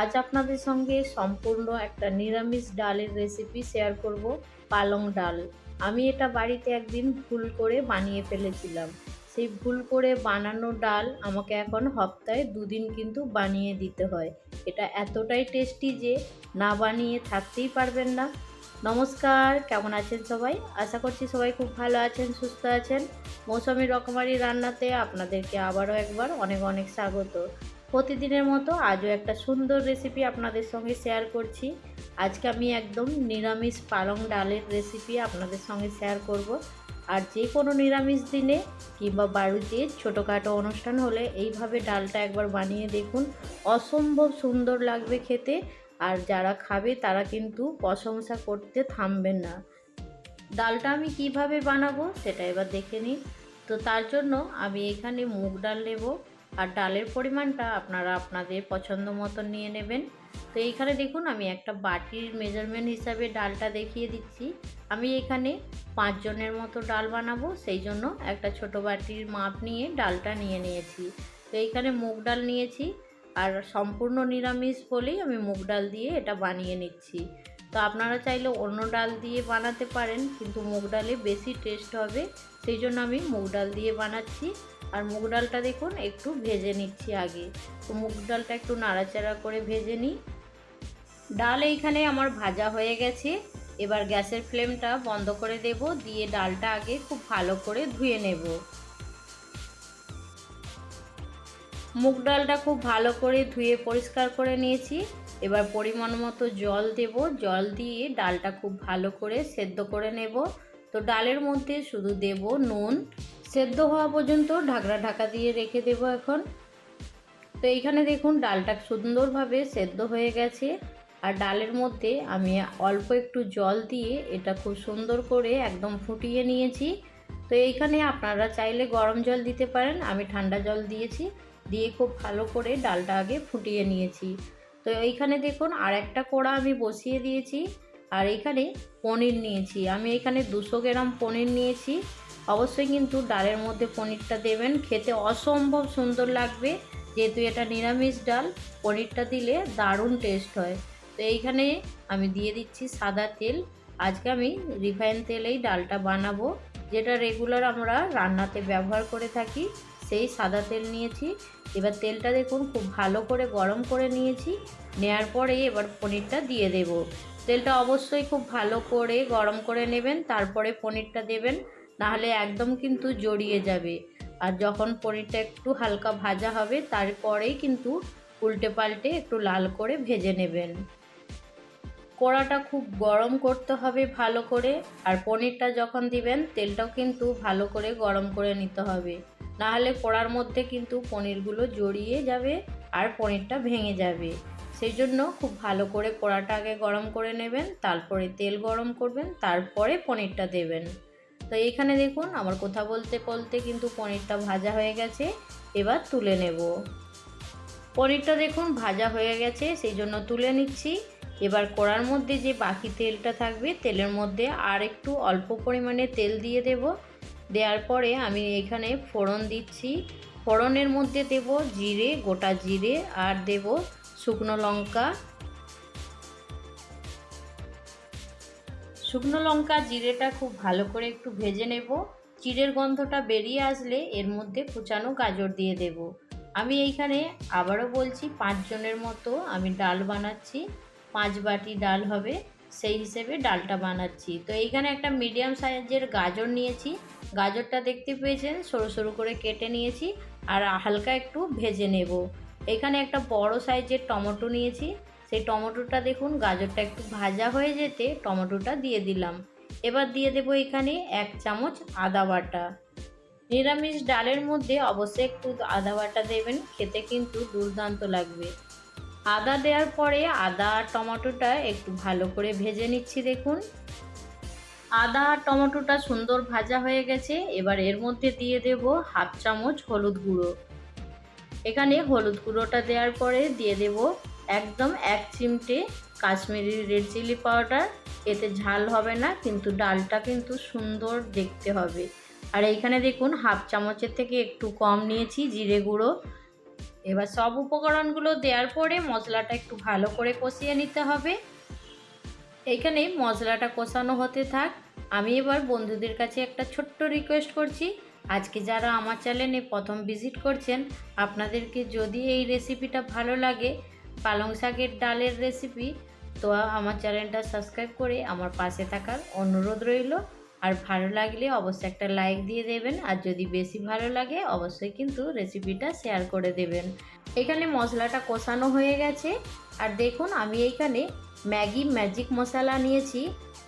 আজ আপনাদের সঙ্গে সম্পূর্ণ একটা নিরামিষ ডালের রেসিপি শেয়ার করব, পালং ডাল। আমি এটা বাড়িতে একদিন ভুল করে বানিয়ে ফেলেছিলাম। সেই ভুল করে বানানো ডাল আমাকে এখন সপ্তাহে দুদিন কিন্তু বানিয়ে দিতে হয়। এটা এতটাই টেস্টি যে না বানিয়ে থাকতেই পারবেন না। নমস্কার, কেমন আছেন সবাই? আশা করছি সবাই খুব ভালো আছেন, সুস্থ আছেন। মৌসুমি রকমারি রান্নাতে আপনাদেরকে আবারও একবার অনেক অনেক স্বাগত। প্রতিদিনের মতো আজও একটা সুন্দর রেসিপি আপনাদের সঙ্গে শেয়ার করছি। আজকে আমি একদম নিরামিষ পালং ডালের রেসিপি আপনাদের সঙ্গে শেয়ার করব। আর যে কোনো নিরামিষ দিনে কিংবা বাড়িতে ছোটোখাটো অনুষ্ঠান হলে এইভাবে ডালটা একবার বানিয়ে দেখুন। অসম্ভব সুন্দর লাগবে খেতে। আর যারা খাবে তারা কিন্তু প্রশংসা করতে থামবেন না। ডালটা আমি কীভাবে বানাবো সেটা এবার দেখে নিই তো তার জন্য আমি এখানে মুগ ডাল নেব। আর ডালের পরিমাণটা আপনারা আপনাদের পছন্দ মতো নিয়ে নেবেন। তো এইখানে দেখুন, আমি একটা বাটির মেজারমেন্ট হিসাবে ডালটা দেখিয়ে দিচ্ছি। আমি এখানে পাঁচজনের মতো ডাল বানাবো, সেই জন্য একটা ছোট বাটির মাপ নিয়ে ডালটা নিয়ে নিয়েছি। তো এইখানে মুগ ডাল নিয়েছি, আর সম্পূর্ণ নিরামিষ বলেই আমি মুগ ডাল দিয়ে এটা বানিয়ে নিচ্ছি। তো আপনারা চাইলে অন্য ডাল দিয়ে বানাতে পারেন, কিন্তু মুগ ডালে বেশি টেস্ট হবে, সেই জন্য আমি মুগ ডাল দিয়ে বানাচ্ছি। আর মুগ ডালটা দেখুন, একটু ভেজে নিচ্ছি আগে। তো মুগ ডালটা একটু নাড়াচাড়া করে ভেজে নিই। ডাল এইখানে আমার ভাজা হয়ে গেছে। এবার গ্যাসের ফ্লেমটা বন্ধ করে দেব, দিয়ে ডালটা আগে খুব ভালো করে ধুয়ে নেব। মুগ ডালটা খুব ভালো করে ধুয়ে পরিষ্কার করে নিয়েছি। এবার পরিমাণ মতো জল দেব। জল দিয়ে ডালটা খুব ভালো করে সেদ্ধ করে নেব। তো ডালের মধ্যে শুধু দেব নুন সেদ্ধ হওয়া পর্যন্ত ঢাকনা ঢাকা দিয়ে রেখে দেব এখন। তো এইখানে দেখুন, ডালটা সুন্দরভাবে সেদ্ধ হয়ে গেছে। আর ডালের মধ্যে আমি অল্প একটু জল দিয়ে এটা খুব সুন্দর করে একদম ফুটিয়ে নিয়েছি। তো এইখানে আপনারা চাইলে গরম জল দিতে পারেন, আমি ঠান্ডা জল দিয়েছি। দিয়ে খুব ভালো করে ডালটা আগে ফুটিয়ে নিয়েছি। তো এইখানে দেখুন আর একটা কোড়া আমি বসিয়ে দিয়েছি। আর এখানে পনির নিয়েছি। আমি এখানে দুশো গ্রাম পনির নিয়েছি। অবশ্যই কিন্তু ডালের মধ্যে পনিরটা দেবেন। খেতে অসম্ভব সুন্দর লাগবে। যেহেতু এটা নিরামিষ ডাল, পনিরটা দিলে দারুণ টেস্ট হয়। তো এইখানে আমি দিয়ে দিচ্ছি সাদা তেল। আজকে আমি রিফাইন তেলেই ডালটা বানাবো। যেটা রেগুলার আমরা রান্নাতে ব্যবহার করে থাকি, সেই সাদা তেল নিয়েছি। এবার তেলটা দেখুন, খুব ভালো করে গরম করে নিয়েছি। নেয়ার পরে এবার পনিরটা দিয়ে দেব। তেলটা অবশ্যই খুব ভালো করে গরম করে নেবেন, তারপরে পনিরটা দেবেন। নাহলে একদম কিন্তু জড়িয়ে যাবে। আর যখন পনিরটা একটু হালকা ভাজা হবে, তারপরেই কিন্তু উল্টে পাল্টে একটু লাল করে ভেজে নেবেন। কড়াটা খুব গরম করতে হবে ভালো করে, আর পনিরটা যখন দিবেন, তেলটাও কিন্তু ভালো করে গরম করে নিতে হবে। নাহলে কড়ার মধ্যে কিন্তু পনিরগুলো জড়িয়ে যাবে আর পনিরটা ভেঙে যাবে। সেই জন্য খুব ভালো করে কড়াটা আগে গরম করে নেবেন, তারপরে তেল গরম করবেন, তারপরে পনিরটা দেবেন। তো এইখানে দেখুন, আমার কথা বলতে বলতে কিন্তু পনিরটা ভাজা হয়ে গেছে। এবার তুলে নেব। পনিরটা দেখুন ভাজা হয়ে গেছে, সেই জন্য তুলে নিচ্ছি। এবার কড়ার মধ্যে যে বাকি তেলটা থাকবে, তেলের মধ্যে আর একটু অল্প পরিমাণে তেল দিয়ে দেব। দেওয়ার পরে আমি এখানে ফোড়ন দিচ্ছি। ফোড়নের মধ্যে দেব জিরে, গোটা জিরে, আর দেব শুকনো লঙ্কা। শুকনো লঙ্কা জিরেটা খুব ভালো করে একটু ভেজে নেব। চিড়ের গন্ধটা বেরিয়ে আসলে এর মধ্যে কুচানো গাজর দিয়ে দেব। আমি এইখানে আবারও বলছি পাঁচজনের মতো আমি ডাল বানাচ্ছি। পাঁচ বাটি ডাল হবে, সেই হিসেবে ডালটা বানাচ্ছি। তো এইখানে একটা মিডিয়াম সাইজের গাজর নিয়েছি। গাজরটা দেখতে পেয়েছেন, সরু সরু করে কেটে নিয়েছি। আর হালকা একটু ভেজে নেব। এখানে একটা বড় সাইজের টমেটো নিয়েছি। সেই টমেটোটা দেখুন, গাজরটা একটু ভাজা হয়ে যেতে টমেটোটা দিয়ে দিলাম। এবার দিয়ে দেবো এখানে এক চামচ আদা বাটা। নিরামিষ ডালের মধ্যে অবশ্যই একটু আদা বাটা দেবেন, খেতে কিন্তু দুর্দান্ত লাগবে। আদা দেওয়ার পরে আদা আর টমেটোটা একটু ভালো করে ভেজে নিচ্ছি দেখুন। আদা আর টমেটোটা সুন্দর ভাজা হয়ে গেছে, এবার এর মধ্যে দিয়ে দেব হাফ চামচ হলুদ গুঁড়ো। এখানে হলুদ গুঁড়োটা দেওয়ার পরে দিয়ে দেব একদম এক চিমটে কাশ্মীরি রেড চিলি পাউডার। এতে ঝাল হবে না, কিন্তু ডালটা কিন্তু সুন্দর দেখতে হবে। আর এইখানে দেখুন, হাফ চামচের থেকে একটু কম নিয়েছি জিরে গুঁড়ো। এবার সব উপকরণগুলো দেওয়ার পরে মশলাটা একটু ভালো করে কষিয়ে নিতে হবে। এইখানে মশলাটা কষানো হতে থাক। আমি এবার বন্ধুদের কাছে একটা ছোট্ট রিকোয়েস্ট করছি। আজকে যারা আমার চ্যানেলে প্রথম ভিজিট করছেন, আপনাদেরকে যদি এই রেসিপিটা ভালো লাগে পালং শাকের ডালের রেসিপি তো আমার চ্যানেলটা সাবস্ক্রাইব করে আমার পাশে থাকার অনুরোধ রইল। আর ভালো লাগলে অবশ্যই একটা লাইক দিয়ে দেবেন, আর যদি বেশি ভালো লাগে অবশ্যই কিন্তু রেসিপিটা শেয়ার করে দেবেন। এখানে মশলাটা কষানো হয়ে গেছে। আর দেখুন, আমি এইখানে ম্যাগি ম্যাজিক মশলা নিয়েছি।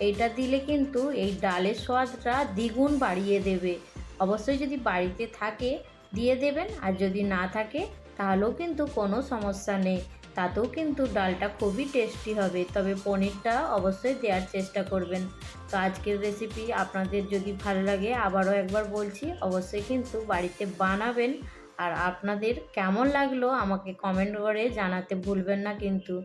এইটা দিলে কিন্তু এই ডালের স্বাদটা দ্বিগুণ বাড়িয়ে দেবে। অবশ্যই যদি বাড়িতে থাকে, দিয়ে দেবেন। আর যদি না থাকে, তাহলেও কিন্তু কোনো সমস্যা নেই। তাতেও কিন্তু ডালটা খুবই টেস্টি হবে। তবে পনিরটা অবশ্যই দেওয়ার চেষ্টা করবেন। তো আজকের রেসিপি আপনাদের যদি ভালো লাগে, আবারও একবার বলছি, অবশ্যই কিন্তু বাড়িতে বানাবেন। আর আপনাদের কেমন লাগল আমাকে কমেন্ট করে জানাতে ভুলবেন না কিন্তু।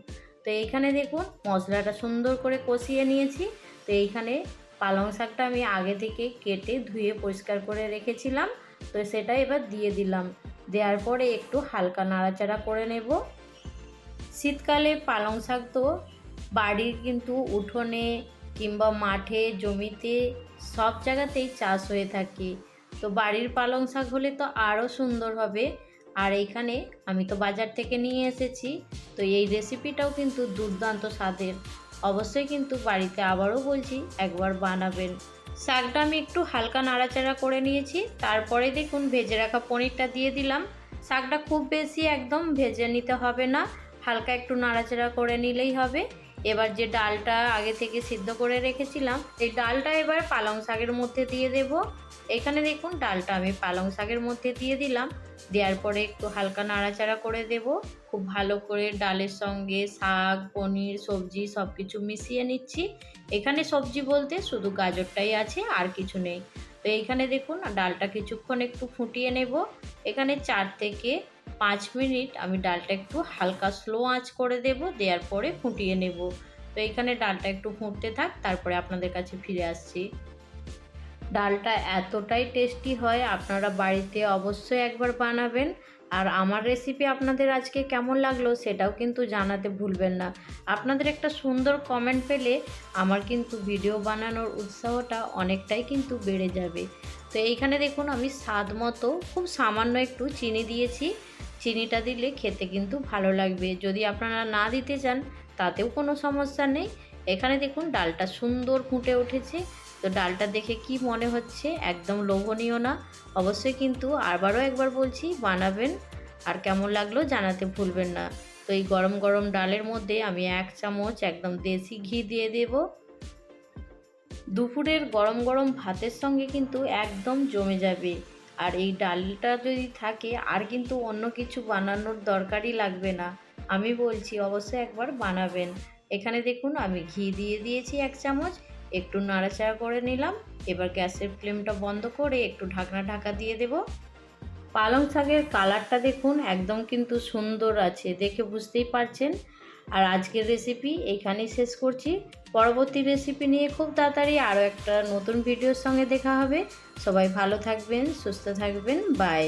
তো এইখানে দেখুন, মশলাটা সুন্দর করে কষিয়ে নিয়েছি। তো এইখানে পালং শাকটা আমি আগে থেকে কেটে ধুয়ে পরিষ্কার করে রেখেছিলাম। তো সেটা এবার দিয়ে দিলাম। দেওয়ার পরে একটু হালকা নাড়াচাড়া করে নেব। শীতকালে পালং শাক তো বাড়ির কিন্তু উঠোনে কিংবা মাঠে, জমিতে সব জায়গাতেই চাষ হয়ে থাকে। তো বাড়ির পালং শাক হলে তো আরও সুন্দর হবে। আর এইখানে আমি তো বাজার থেকে নিয়ে এসেছি। তো এই রেসিপিটাও কিন্তু দুর্দান্ত স্বাদের। অবশ্যই কিন্তু বাড়িতে আবারও বলছি, একবার বানাবেন। শাকটা আমি একটু হালকা নাড়াচাড়া করে নিয়েছি। তারপরে দেখুন, ভেজে রাখা পনিরটা দিয়ে দিলাম। শাকটা খুব বেশি একদম ভেজে নিতে হবে না। হালকা একটু নাড়াচাড়া করে নিলেই হবে। এবার যে ডালটা আগে থেকে সিদ্ধ করে রেখেছিলাম, এই ডালটা এবার পালং শাকের মধ্যে দিয়ে দেব। এখানে দেখুন ডালটা আমি পালং শাকের মধ্যে দিয়ে দিলাম। দেওয়ার পরে একটু হালকা নাড়াচাড়া করে দেব। খুব ভালো করে ডালের সঙ্গে শাক, পনির, সবজি সব কিছু মিশিয়ে নিচ্ছি। এখানে সবজি বলতে শুধু গাজরটাই আছে, আর কিছু নেই। তো এইখানে দেখুন ডালটা কিছুক্ষণ একটু ফুটিয়ে নেব। এখানে চার থেকে পাঁচ মিনিট আমি ডালটা একটু হালকা স্লো আঁচ করে দেব, দেওয়ার পরে ফুটিয়ে নেব। তো এখানে ডালটা একটু ফুটতে থাক, তারপরে আপনাদের কাছে ফিরে আসছি। ডালটা এতটাই টেস্টি হয়, আপনারা বাড়িতে অবশ্যই একবার বানাবেন। আর আমার রেসিপি আপনাদের আজকে কেমন লাগল সেটাও কিন্তু জানাতে ভুলবেন না। আপনাদের একটা সুন্দর কমেন্ট পেলে আমার কিন্তু ভিডিও বানানোর উৎসাহটা অনেকটাই কিন্তু বেড়ে যাবে। তো এইখানে দেখুন, আমি স্বাদ মতো খুব সামান্য একটু চিনি দিয়েছি। চিনিটা দিলে খেতে কিন্তু ভালো লাগবে। যদি আপনারা না দিতে চান, তাতেও কোনো সমস্যা নেই। এখানে দেখুন, ডালটা সুন্দর ফুটে উঠেছে। তো ডালটা দেখে কি মনে হচ্ছে? একদম লোভনীয় না। অবশ্যই কিন্তু আবারও একবার বলছি, বানাবেন। আর কেমন লাগল জানাতে ভুলবেন না। তো এই গরম গরম ডালের মধ্যে আমি এক চামচ একদম দেশি ঘি দিয়ে দেব। দুপুরের গরম গরম ভাতের সঙ্গে কিন্তু একদম জমে যাবে। আর এই ডালটা যদি থাকে, আর কিন্তু অন্য কিছু বানানোর দরকারই লাগবে না। আমি বলছি, অবশ্যই একবার বানাবেন। এখানে দেখুন, আমি ঘি দিয়ে দিয়েছি এক চামচ, একটু নাড়াচাড়া করে নিলাম। এবার গ্যাসের ফ্লেমটা বন্ধ করে একটু ঢাকনা ঢাকা দিয়ে দেব। পালং শাকের কালারটা দেখুন, একদম কিন্তু সুন্দর আছে, দেখে বুঝতেই পারছেন। আর আজকের রেসিপি এইখানেই শেষ করছি। পরবর্তী রেসিপি নিয়ে খুব তাড়াতাড়ি আরও একটা নতুন ভিডিওর সঙ্গে দেখা হবে। সবাই ভালো থাকবেন, সুস্থ থাকবেন বাই